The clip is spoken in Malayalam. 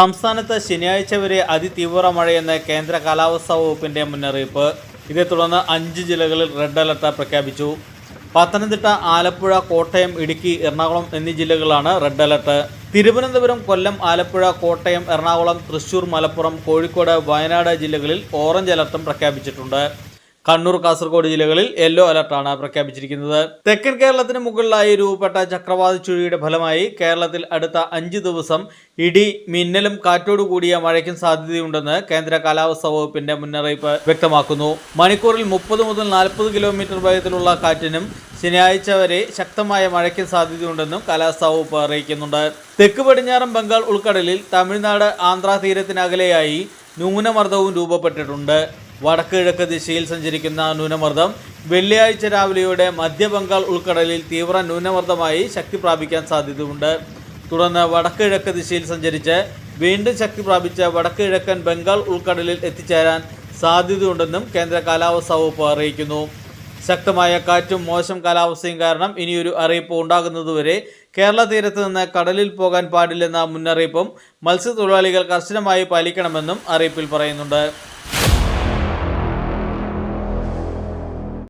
സംസ്ഥാനത്ത് ശനിയാഴ്ച വരെ അതിതീവ്ര മഴയെന്ന് കേന്ദ്ര കാലാവസ്ഥാ വകുപ്പിന്റെ മുന്നറിയിപ്പ്. ഇതേ തുടർന്ന് അഞ്ച് ജില്ലകളിൽ റെഡ് അലർട്ട് പ്രഖ്യാപിച്ചു. പത്തനംതിട്ട ആലപ്പുഴ കോട്ടയം ഇടുക്കി എറണാകുളം എന്നീ ജില്ലകളാണ് റെഡ് അലർട്ട്. തിരുവനന്തപുരം കൊല്ലം ആലപ്പുഴ കോട്ടയം എറണാകുളം തൃശൂർ മലപ്പുറം കോഴിക്കോട് വയനാട് ജില്ലകളിൽ ഓറഞ്ച് അലർട്ടും പ്രഖ്യാപിച്ചിട്ടുണ്ട്. കണ്ണൂർ കാസർഗോഡ് ജില്ലകളിൽ യെല്ലോ അലർട്ടാണ് പ്രഖ്യാപിച്ചിരിക്കുന്നത്. തെക്കൻ കേരളത്തിന് മുകളിലായി രൂപപ്പെട്ട ചക്രവാത ചുഴിയുടെ ഫലമായി കേരളത്തിൽ അടുത്ത അഞ്ച് ദിവസം ഇടി മിന്നലും കാറ്റോടു കൂടിയ മഴയ്ക്കും സാധ്യതയുണ്ടെന്ന് കേന്ദ്ര കാലാവസ്ഥാ വകുപ്പിന്റെ മുന്നറിയിപ്പ് വ്യക്തമാക്കുന്നു. മണിക്കൂറിൽ മുപ്പത് മുതൽ നാൽപ്പത് കിലോമീറ്റർ വേഗത്തിലുള്ള കാറ്റിനും ശനിയാഴ്ച വരെ ശക്തമായ മഴയ്ക്കും സാധ്യതയുണ്ടെന്നും കാലാവസ്ഥാ വകുപ്പ് അറിയിക്കുന്നുണ്ട്. തെക്ക് പടിഞ്ഞാറൻ ബംഗാൾ ഉൾക്കടലിൽ തമിഴ്നാട് ആന്ധ്രാ തീരത്തിനകലെയായി ന്യൂനമർദ്ദവും രൂപപ്പെട്ടിട്ടുണ്ട്. വടക്ക് കിഴക്ക് ദിശയിൽ സഞ്ചരിക്കുന്ന ന്യൂനമർദ്ദം വെള്ളിയാഴ്ച രാവിലെയോടെ മധ്യബംഗാൾ ഉൾക്കടലിൽ തീവ്ര ന്യൂനമർദ്ദമായി ശക്തി പ്രാപിക്കാൻ സാധ്യതയുണ്ട്. തുടർന്ന് വടക്ക് കിഴക്ക് ദിശയിൽ സഞ്ചരിച്ച് വീണ്ടും ശക്തി പ്രാപിച്ച വടക്ക് കിഴക്കൻ ബംഗാൾ ഉൾക്കടലിൽ എത്തിച്ചേരാൻ സാധ്യതയുണ്ടെന്നും കേന്ദ്ര കാലാവസ്ഥാ വകുപ്പ് അറിയിക്കുന്നു. ശക്തമായ കാറ്റും മോശം കാലാവസ്ഥയും കാരണം ഇനിയൊരു അറിയിപ്പ് ഉണ്ടാകുന്നതുവരെ കേരള തീരത്ത് നിന്ന് കടലിൽ പോകാൻ പാടില്ലെന്ന മുന്നറിയിപ്പും മത്സ്യത്തൊഴിലാളികൾ കർശനമായി പാലിക്കണമെന്നും അറിയിപ്പിൽ പറയുന്നുണ്ട്.